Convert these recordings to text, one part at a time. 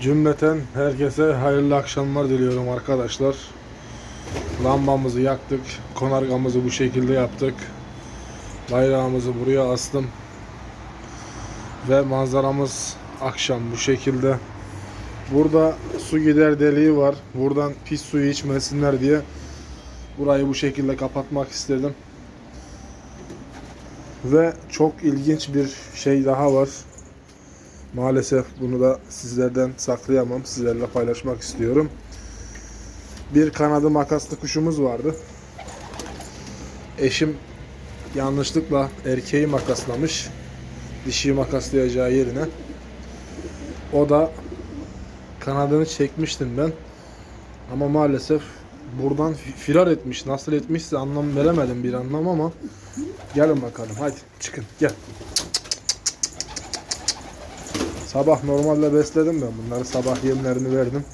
Cümleten herkese hayırlı akşamlar diliyorum arkadaşlar. Lambamızı yaktık. Konargamızı bu şekilde yaptık. Bayrağımızı buraya astım. Ve manzaramız akşam bu şekilde. Burada su gider deliği var. Buradan pis suyu içmesinler diye burayı bu şekilde kapatmak istedim. Ve çok ilginç bir şey daha var. Maalesef bunu da sizlerden saklayamam. Sizlerle paylaşmak istiyorum. Bir kanadı makaslı kuşumuz vardı. Eşim yanlışlıkla erkeği makaslamış. Dişiyi makaslayacağı yerine. O da kanadını çekmiştim ben. Ama maalesef buradan fi- firar etmiş. Nasıl etmişse anlam veremedim bir anlam ama gelin bakalım hadi çıkın gel. Sabah normalde besledim ben bunları. Sabah yemlerini verdim.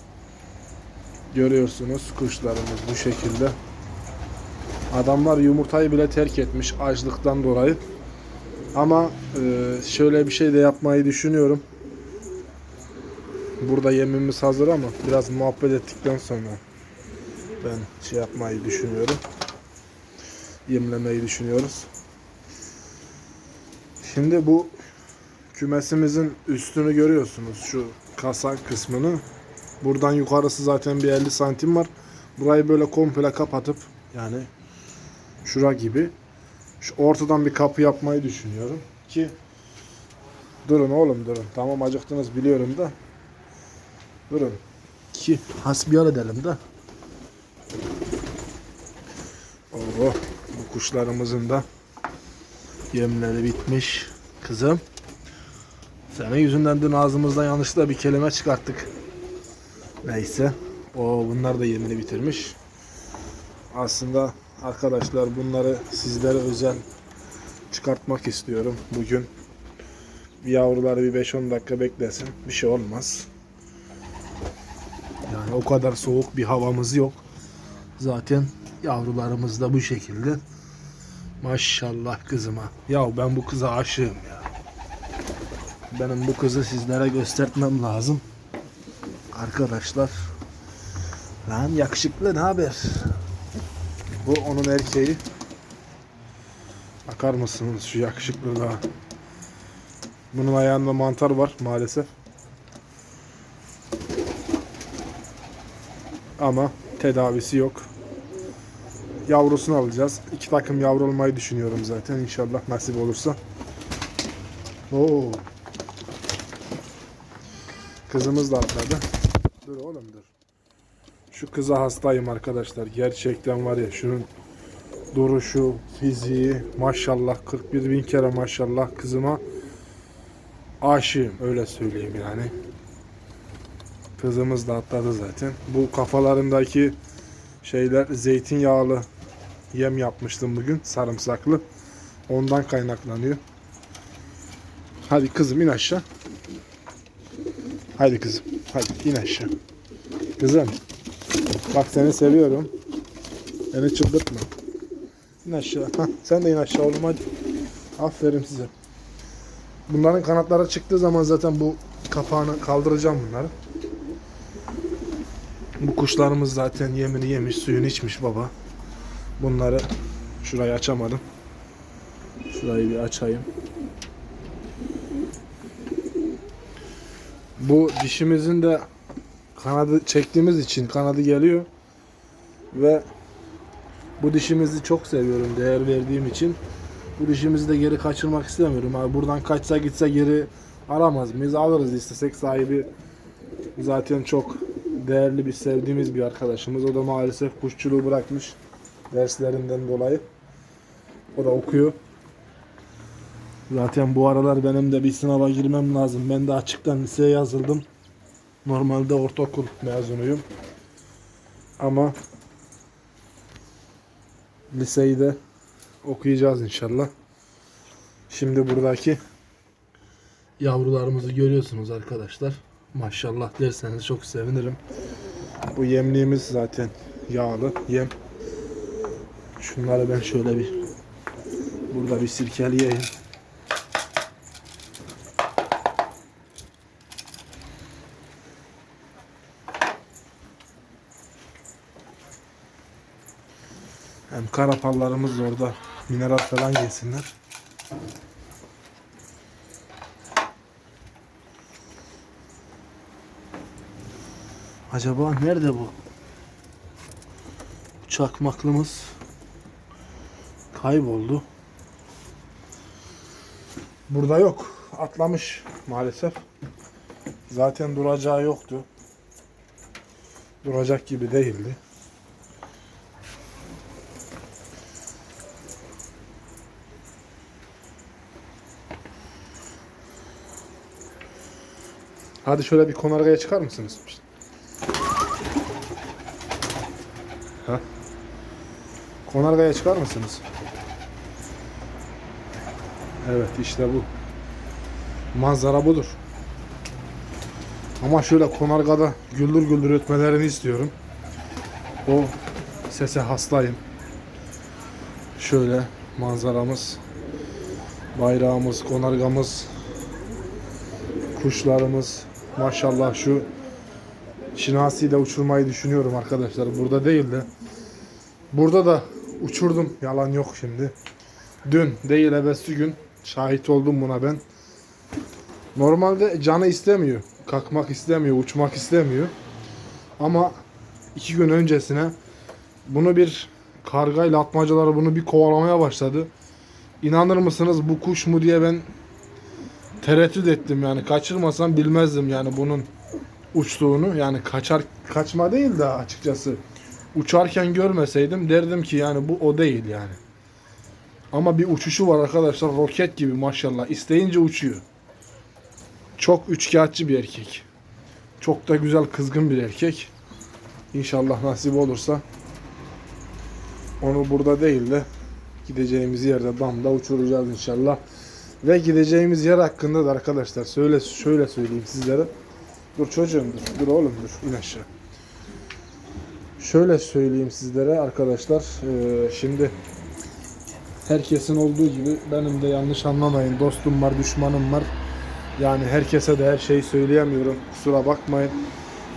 Görüyorsunuz kuşlarımız bu şekilde. Adamlar yumurtayı bile terk etmiş açlıktan dolayı. Ama e, şöyle bir şey de yapmayı düşünüyorum. Burada yemimiz hazır ama biraz muhabbet ettikten sonra ben şey yapmayı düşünüyorum. Yemlemeyi düşünüyoruz. Şimdi bu kümesimizin üstünü görüyorsunuz şu kasa kısmını. Buradan yukarısı zaten bir 50 santim var. Burayı böyle komple kapatıp yani şura gibi şu ortadan bir kapı yapmayı düşünüyorum ki durun oğlum durun. Tamam acıktınız biliyorum da durun ki hasbihal edelim de. Oo, bu kuşlarımızın da yemleri bitmiş kızım. Senin yüzünden dün ağzımızdan yanlışlıkla bir kelime çıkarttık. Neyse. O bunlar da yemini bitirmiş. Aslında arkadaşlar bunları sizlere özel çıkartmak istiyorum bugün. Yavruları bir 5-10 dakika beklesin. Bir şey olmaz. Yani o kadar soğuk bir havamız yok. Zaten yavrularımız da bu şekilde. Maşallah kızıma. Ya ben bu kıza aşığım ya. Benim bu kızı sizlere göstermem lazım. Arkadaşlar. Lan yakışıklı ne haber? Bu onun erkeği. Bakar mısınız şu yakışıklılığa? Bunun ayağında mantar var maalesef. Ama tedavisi yok. Yavrusunu alacağız. İki takım yavru olmayı düşünüyorum zaten inşallah nasip olursa. Oo. Kızımız da atladı. Dur oğlum dur. Şu kıza hastayım arkadaşlar. Gerçekten var ya şunun duruşu, fiziği maşallah 41 bin kere maşallah kızıma aşığım öyle söyleyeyim yani. Kızımız da atladı zaten. Bu kafalarındaki şeyler zeytinyağlı yem yapmıştım bugün sarımsaklı. Ondan kaynaklanıyor. Hadi kızım in aşağı. Haydi kızım. Hadi in aşağı. Kızım. Bak seni seviyorum. Beni çıldırtma. İn aşağı. Hah, sen de in aşağı oğlum hadi. Aferin size. Bunların kanatları çıktığı zaman zaten bu kapağını kaldıracağım bunları. Bu kuşlarımız zaten yemini yemiş, suyunu içmiş baba. Bunları şurayı açamadım. Şurayı bir açayım. Bu dişimizin de kanadı çektiğimiz için kanadı geliyor. Ve bu dişimizi çok seviyorum değer verdiğim için. Bu dişimizi de geri kaçırmak istemiyorum. Abi buradan kaçsa gitse geri alamaz mıyız? Alırız. İstesek sahibi zaten çok değerli bir sevdiğimiz bir arkadaşımız. O da maalesef kuşçuluğu bırakmış derslerinden dolayı. O da okuyor Zaten bu aralar benim de bir sınava girmem lazım. Ben de açıktan liseye yazıldım. Normalde ortaokul mezunuyum. Ama liseyi de okuyacağız inşallah. Şimdi buradaki yavrularımızı görüyorsunuz arkadaşlar. Maşallah derseniz çok sevinirim. Bu yemliğimiz zaten yağlı yem. Şunları ben şöyle bir burada bir sirkeleyeyim. Karapallarımız da orada mineral falan yesinler. Acaba nerede bu? Çakmaklımız kayboldu. Burada yok. Atlamış maalesef. Zaten duracağı yoktu. Duracak gibi değildi. Hadi şöyle bir konargaya çıkar mısınız? Ha? Konargaya çıkar mısınız? Evet işte bu. Manzara budur. Ama şöyle konargada güldür güldür ötmelerini istiyorum. O sese hastayım. Şöyle manzaramız, bayrağımız, konargamız, kuşlarımız. Maşallah şu şinasiyle uçurmayı düşünüyorum arkadaşlar. Burada değil de. Burada da uçurdum. Yalan yok şimdi. Dün değil evvelsi gün şahit oldum buna ben. Normalde canı istemiyor. Kalkmak istemiyor, uçmak istemiyor. Ama iki gün öncesine bunu bir kargayla atmacaları bunu bir kovalamaya başladı. İnanır mısınız bu kuş mu diye ben tereddüt ettim yani kaçırmasam bilmezdim yani bunun uçtuğunu yani kaçar kaçma değil de açıkçası uçarken görmeseydim derdim ki yani bu o değil yani. Ama bir uçuşu var arkadaşlar roket gibi maşallah isteyince uçuyor. Çok üçkağıtçı bir erkek. Çok da güzel kızgın bir erkek. İnşallah nasip olursa onu burada değil de gideceğimiz yerde damda uçuracağız inşallah. Ve gideceğimiz yer hakkında da arkadaşlar söyle şöyle söyleyeyim sizlere. Dur çocuğum dur. Dur oğlum dur. İn aşağı. Şöyle söyleyeyim sizlere arkadaşlar. Ee, şimdi herkesin olduğu gibi benim de yanlış anlamayın. Dostum var, düşmanım var. Yani herkese de her şeyi söyleyemiyorum. Kusura bakmayın.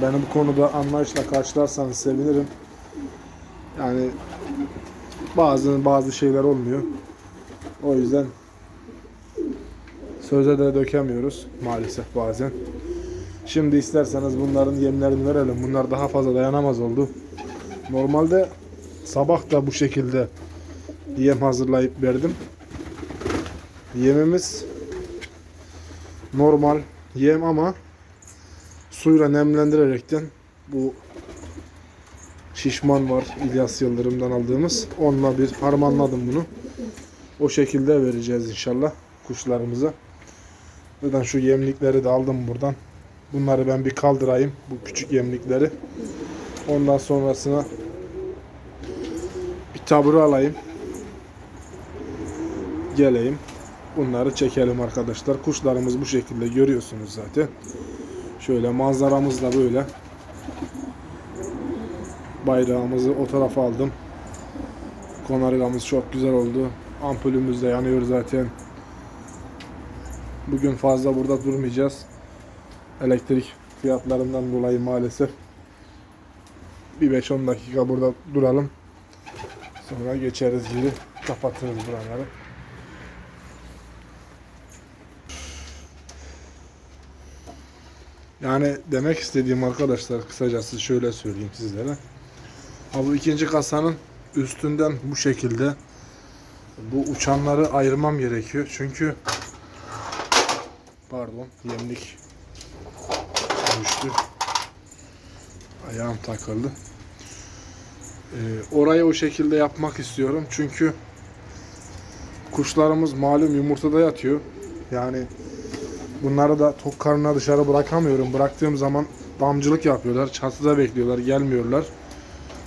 Beni bu konuda anlayışla karşılarsanız sevinirim. Yani bazı bazı şeyler olmuyor. O yüzden söze de dökemiyoruz maalesef bazen. Şimdi isterseniz bunların yemlerini verelim. Bunlar daha fazla dayanamaz oldu. Normalde sabah da bu şekilde yem hazırlayıp verdim. Yemimiz normal yem ama suyla nemlendirerekten bu şişman var İlyas Yıldırım'dan aldığımız. Onunla bir harmanladım bunu. O şekilde vereceğiz inşallah kuşlarımıza. Buradan şu yemlikleri de aldım buradan. Bunları ben bir kaldırayım. Bu küçük yemlikleri. Ondan sonrasına bir taburu alayım. Geleyim. Bunları çekelim arkadaşlar. Kuşlarımız bu şekilde görüyorsunuz zaten. Şöyle manzaramız da böyle. Bayrağımızı o tarafa aldım. Konargamız çok güzel oldu. Ampulümüz de yanıyor zaten. Bugün fazla burada durmayacağız. Elektrik fiyatlarından dolayı maalesef. Bir 5-10 dakika burada duralım. Sonra geçeriz geri. Kapatırız buraları. Yani demek istediğim arkadaşlar kısacası şöyle söyleyeyim sizlere. Ha bu ikinci kasanın üstünden bu şekilde bu uçanları ayırmam gerekiyor. Çünkü pardon yemlik düştü. Ayağım takıldı. Ee, orayı o şekilde yapmak istiyorum. Çünkü kuşlarımız malum yumurtada yatıyor. Yani bunları da tok karnına dışarı bırakamıyorum. Bıraktığım zaman damcılık yapıyorlar. Çatıda bekliyorlar. Gelmiyorlar.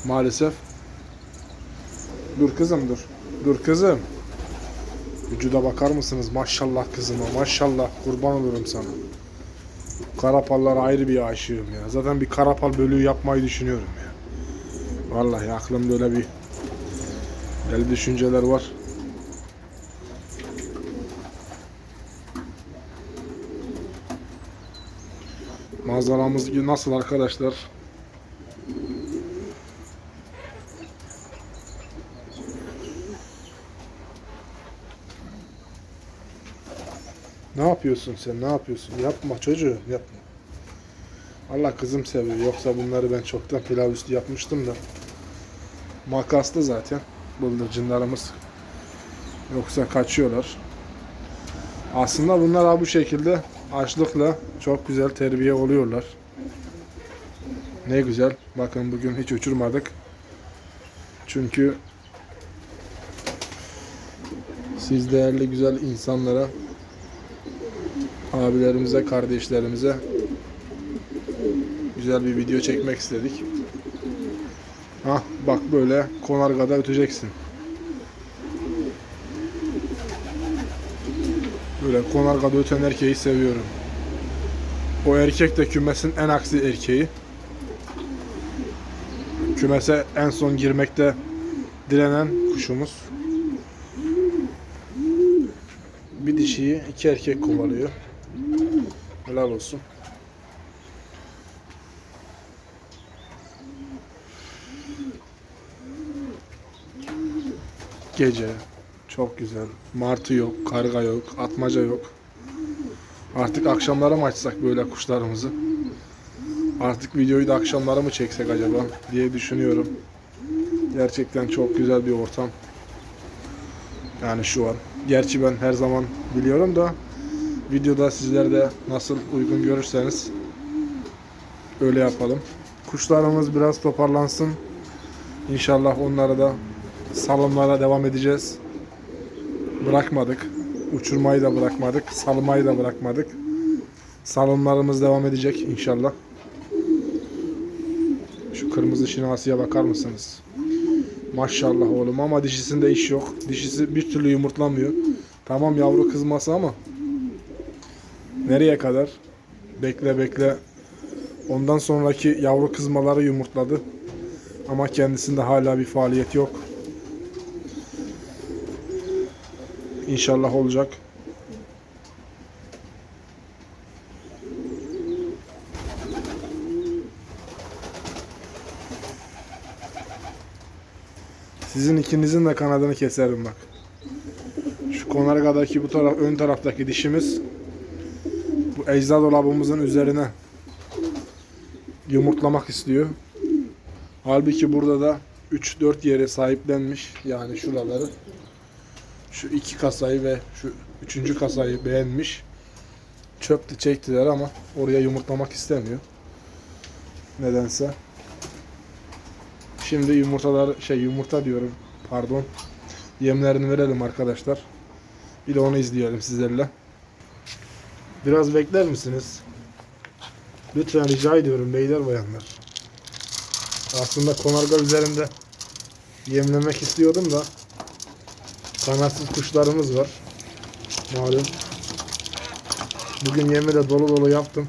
Maalesef. Dur kızım dur. Dur kızım. Vücuda bakar mısınız? Maşallah kızıma. Maşallah. Kurban olurum sana. Karapallara ayrı bir aşığım ya. Zaten bir karapal bölüğü yapmayı düşünüyorum ya. Vallahi aklımda öyle bir deli düşünceler var. Manzaramız nasıl arkadaşlar? Yapıyorsun sen? Ne yapıyorsun? Yapma çocuğu, yapma. Allah kızım seviyor. Yoksa bunları ben çoktan pilav üstü yapmıştım da. Makaslı zaten bıldırcınlarımız. Yoksa kaçıyorlar. Aslında bunlar bu şekilde açlıkla çok güzel terbiye oluyorlar. Ne güzel. Bakın bugün hiç uçurmadık. Çünkü siz değerli güzel insanlara abilerimize, kardeşlerimize güzel bir video çekmek istedik. Hah bak böyle konargada öteceksin. Böyle konargada öten erkeği seviyorum. O erkek de kümesin en aksi erkeği. Kümese en son girmekte direnen kuşumuz. Bir dişiyi iki erkek kovalıyor. Helal olsun. Gece çok güzel. Martı yok, karga yok, atmaca yok. Artık akşamlara mı açsak böyle kuşlarımızı? Artık videoyu da akşamlara mı çeksek acaba diye düşünüyorum. Gerçekten çok güzel bir ortam. Yani şu an. Gerçi ben her zaman biliyorum da videoda sizler de nasıl uygun görürseniz öyle yapalım. Kuşlarımız biraz toparlansın. İnşallah onlara da salımlara devam edeceğiz. Bırakmadık. Uçurmayı da bırakmadık. Salmayı da bırakmadık. Salımlarımız devam edecek inşallah. Şu kırmızı şinasiye bakar mısınız? Maşallah oğlum ama dişisinde iş yok. Dişisi bir türlü yumurtlamıyor. Tamam yavru kızması ama nereye kadar? Bekle bekle. Ondan sonraki yavru kızmaları yumurtladı. Ama kendisinde hala bir faaliyet yok. İnşallah olacak. Sizin ikinizin de kanadını keserim bak. Şu konargadaki bu taraf ön taraftaki dişimiz ecza dolabımızın üzerine yumurtlamak istiyor. Halbuki burada da 3-4 yere sahiplenmiş. Yani şuraları. Şu iki kasayı ve şu üçüncü kasayı beğenmiş. Çöptü çektiler ama oraya yumurtlamak istemiyor. Nedense. Şimdi yumurtalar şey yumurta diyorum pardon. Yemlerini verelim arkadaşlar. Bir de onu izleyelim sizlerle. Biraz bekler misiniz? Lütfen rica ediyorum beyler bayanlar. Aslında konarga üzerinde yemlemek istiyordum da kanatsız kuşlarımız var. Malum. Bugün yemi de dolu dolu yaptım.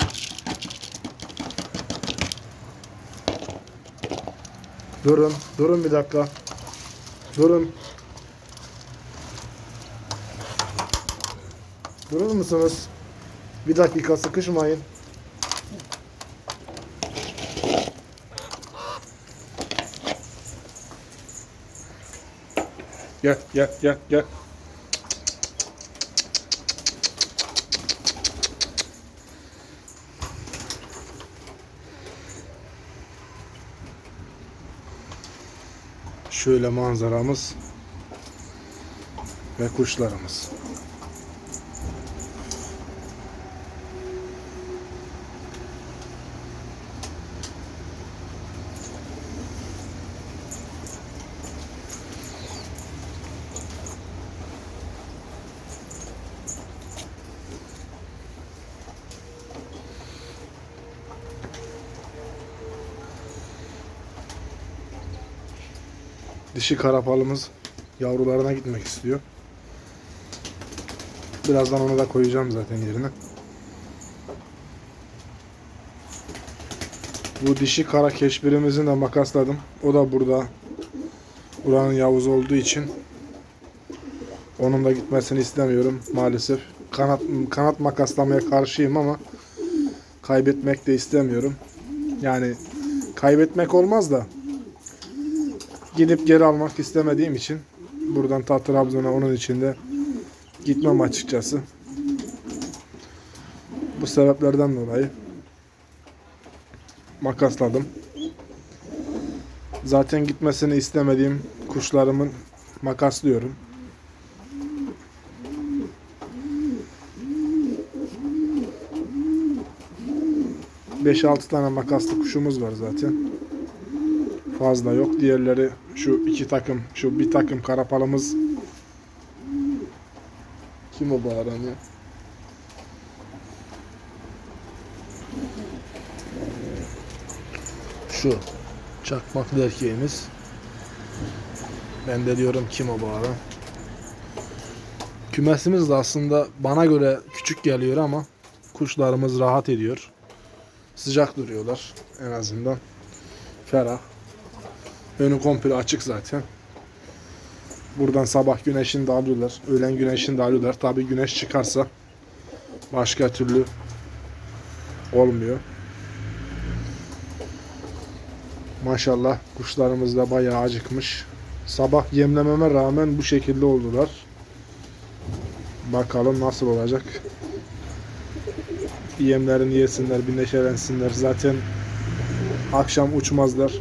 Durun, durun bir dakika. Durun. Durur musunuz? Bir dakika sıkışmayın. Gel, gel, gel, gel. Şöyle manzaramız ve kuşlarımız. Dişi karapalımız yavrularına gitmek istiyor. Birazdan onu da koyacağım zaten yerine. Bu dişi kara keşbirimizi de makasladım. O da burada. Buranın yavuz olduğu için onun da gitmesini istemiyorum maalesef. Kanat kanat makaslamaya karşıyım ama kaybetmek de istemiyorum. Yani kaybetmek olmaz da gidip geri almak istemediğim için buradan ta Trabzon'a onun içinde gitmem açıkçası. Bu sebeplerden dolayı makasladım. Zaten gitmesini istemediğim kuşlarımın makaslıyorum. Beş altı tane makaslı kuşumuz var zaten. Fazla yok. Diğerleri şu iki takım, şu bir takım karapalımız. Kim o bağıran ya? Şu çakmaklı erkeğimiz. Ben de diyorum kim o bağıran. Kümesimiz de aslında bana göre küçük geliyor ama kuşlarımız rahat ediyor. Sıcak duruyorlar en azından. Ferah. Önü komple açık zaten. Buradan sabah güneşini de alıyorlar. Öğlen güneşini de alıyorlar. Tabi güneş çıkarsa başka türlü olmuyor. Maşallah kuşlarımız da bayağı acıkmış. Sabah yemlememe rağmen bu şekilde oldular. Bakalım nasıl olacak. Yemlerini yesinler, bir neşelensinler. Zaten akşam uçmazlar.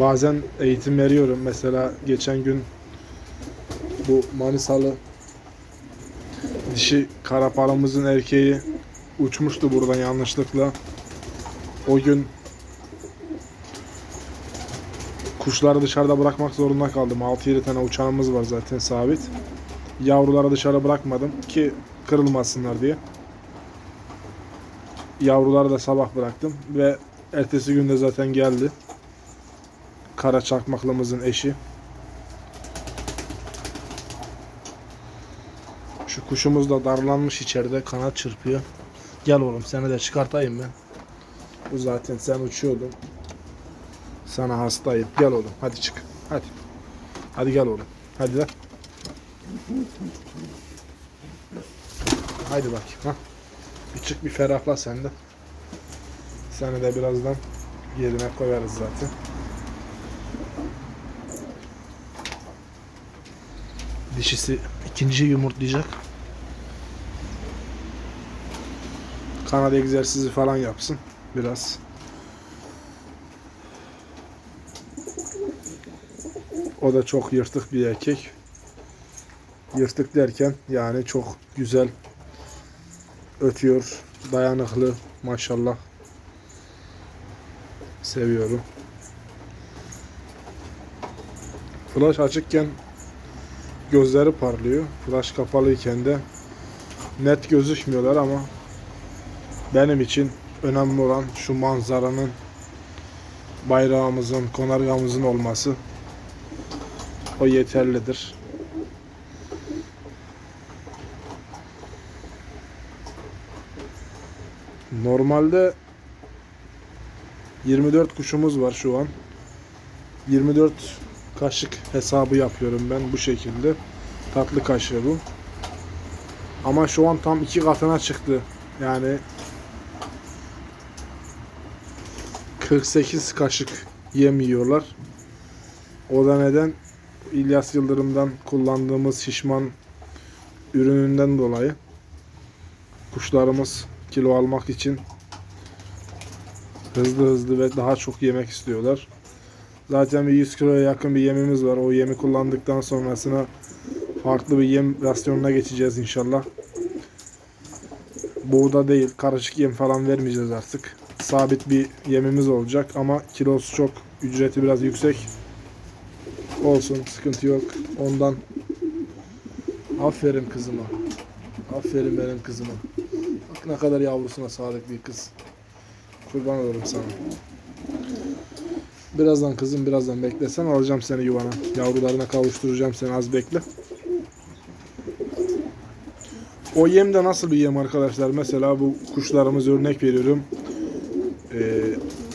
Bazen eğitim veriyorum. Mesela geçen gün bu Manisalı dişi karapalamızın erkeği uçmuştu buradan yanlışlıkla. O gün kuşları dışarıda bırakmak zorunda kaldım. 6-7 tane uçağımız var zaten sabit. Yavruları dışarı bırakmadım ki kırılmasınlar diye. Yavruları da sabah bıraktım ve ertesi günde zaten geldi. Kara çakmaklımızın eşi. Şu kuşumuz da darlanmış içeride kanat çırpıyor. Gel oğlum seni de çıkartayım ben. Bu zaten sen uçuyordun. Sana hastayım. Gel oğlum hadi çık. Hadi. Hadi gel oğlum. Hadi lan. Haydi bakayım. Ha. Bir çık bir ferahla sen de. Seni de birazdan yerine koyarız zaten. Dişisi ikinci yumurtlayacak. Kanat egzersizi falan yapsın biraz. O da çok yırtık bir erkek. Yırtık derken yani çok güzel ötüyor, dayanıklı maşallah. Seviyorum. Flash açıkken gözleri parlıyor. Flash kapalıyken de net gözükmüyorlar ama benim için önemli olan şu manzaranın bayrağımızın, konargamızın olması o yeterlidir. Normalde 24 kuşumuz var şu an. 24 kaşık hesabı yapıyorum ben bu şekilde. Tatlı kaşığı bu. Ama şu an tam iki katına çıktı. Yani 48 kaşık yem yiyorlar. O da neden? İlyas Yıldırım'dan kullandığımız şişman ürününden dolayı kuşlarımız kilo almak için hızlı hızlı ve daha çok yemek istiyorlar. Zaten bir 100 kiloya yakın bir yemimiz var. O yemi kullandıktan sonrasına farklı bir yem rasyonuna geçeceğiz inşallah. Buğda değil, karışık yem falan vermeyeceğiz artık. Sabit bir yemimiz olacak ama kilosu çok, ücreti biraz yüksek. Olsun, sıkıntı yok. Ondan aferin kızıma. Aferin benim kızıma. Bak ne kadar yavrusuna sağlık bir kız. Kurban olurum sana. Birazdan kızım birazdan beklesen alacağım seni yuvana. Yavrularına kavuşturacağım seni az bekle. O yem de nasıl bir yem arkadaşlar? Mesela bu kuşlarımız örnek veriyorum. Ee,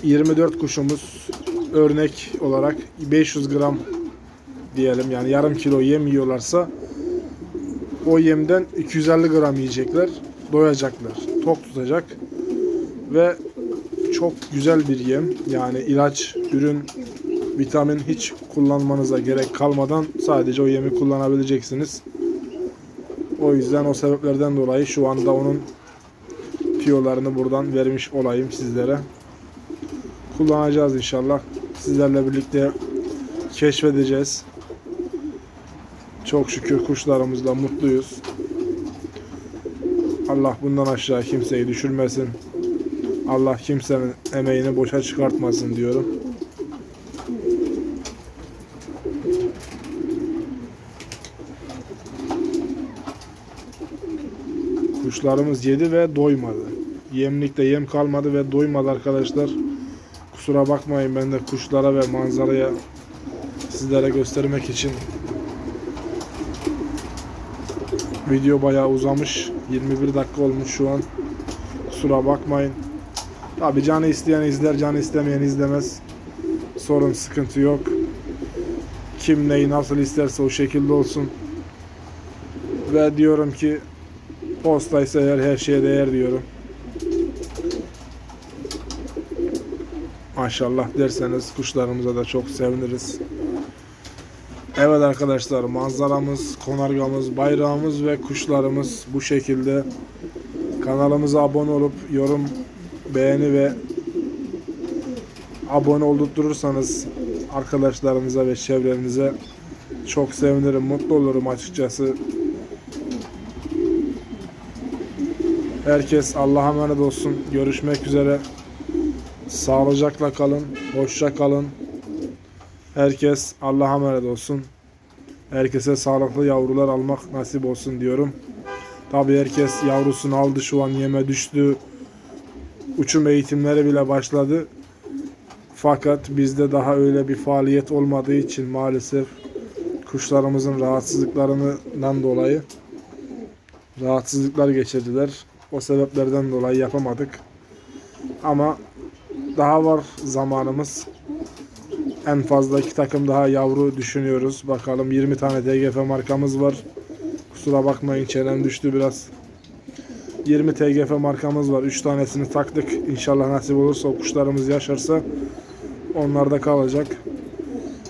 24 kuşumuz örnek olarak 500 gram diyelim yani yarım kilo yem yiyorlarsa o yemden 250 gram yiyecekler. Doyacaklar. Tok tutacak. Ve çok güzel bir yem. Yani ilaç, ürün, vitamin hiç kullanmanıza gerek kalmadan sadece o yemi kullanabileceksiniz. O yüzden o sebeplerden dolayı şu anda onun tiyolarını buradan vermiş olayım sizlere. Kullanacağız inşallah. Sizlerle birlikte keşfedeceğiz. Çok şükür kuşlarımızla mutluyuz. Allah bundan aşağı kimseyi düşürmesin. Allah kimsenin emeğini boşa çıkartmasın diyorum. Kuşlarımız yedi ve doymadı. Yemlikte yem kalmadı ve doymadı arkadaşlar. Kusura bakmayın ben de kuşlara ve manzaraya sizlere göstermek için video bayağı uzamış. 21 dakika olmuş şu an. Kusura bakmayın. Tabi canı isteyen izler, canı istemeyen izlemez. Sorun, sıkıntı yok. Kim neyi nasıl isterse o şekilde olsun. Ve diyorum ki postaysa eğer her şeye değer diyorum. Maşallah derseniz kuşlarımıza da çok seviniriz. Evet arkadaşlar manzaramız, konargamız, bayrağımız ve kuşlarımız bu şekilde. Kanalımıza abone olup yorum, beğeni ve abone oldurturursanız arkadaşlarınıza ve çevrenize çok sevinirim, mutlu olurum açıkçası. Herkes Allah'a emanet olsun. Görüşmek üzere. Sağlıcakla kalın, hoşça kalın. Herkes Allah'a emanet olsun. Herkese sağlıklı yavrular almak nasip olsun diyorum. Tabi herkes yavrusunu aldı şu an yeme düştü. Uçum eğitimleri bile başladı. Fakat bizde daha öyle bir faaliyet olmadığı için maalesef kuşlarımızın rahatsızlıklarından dolayı rahatsızlıklar geçirdiler. O sebeplerden dolayı yapamadık. Ama daha var zamanımız. En fazla iki takım daha yavru düşünüyoruz. Bakalım 20 tane TGF markamız var. Kusura bakmayın çenem düştü biraz. 20 TGF markamız var. 3 tanesini taktık. İnşallah nasip olursa o kuşlarımız yaşarsa onlar da kalacak.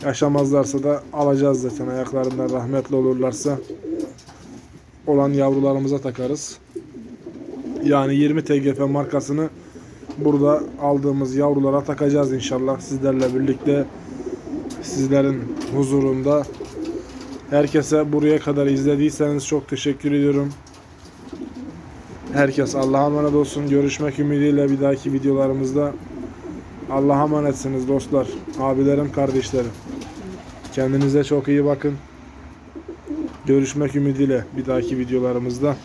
Yaşamazlarsa da alacağız zaten ayaklarından rahmetli olurlarsa olan yavrularımıza takarız. Yani 20 TGF markasını burada aldığımız yavrulara takacağız inşallah sizlerle birlikte sizlerin huzurunda. Herkese buraya kadar izlediyseniz çok teşekkür ediyorum. Herkes Allah'a emanet olsun. Görüşmek ümidiyle bir dahaki videolarımızda. Allah'a emanetsiniz dostlar, abilerim, kardeşlerim. Kendinize çok iyi bakın. Görüşmek ümidiyle bir dahaki videolarımızda.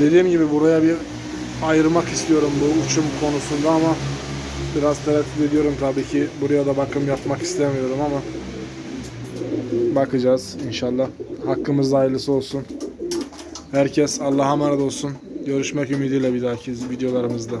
Dediğim gibi buraya bir ayırmak istiyorum bu uçum konusunda ama biraz tereddüt ediyorum tabii ki. Buraya da bakım yapmak istemiyorum ama bakacağız inşallah. Hakkımızda hayırlısı olsun. Herkes Allah'a emanet olsun. Görüşmek ümidiyle bir dahaki videolarımızda.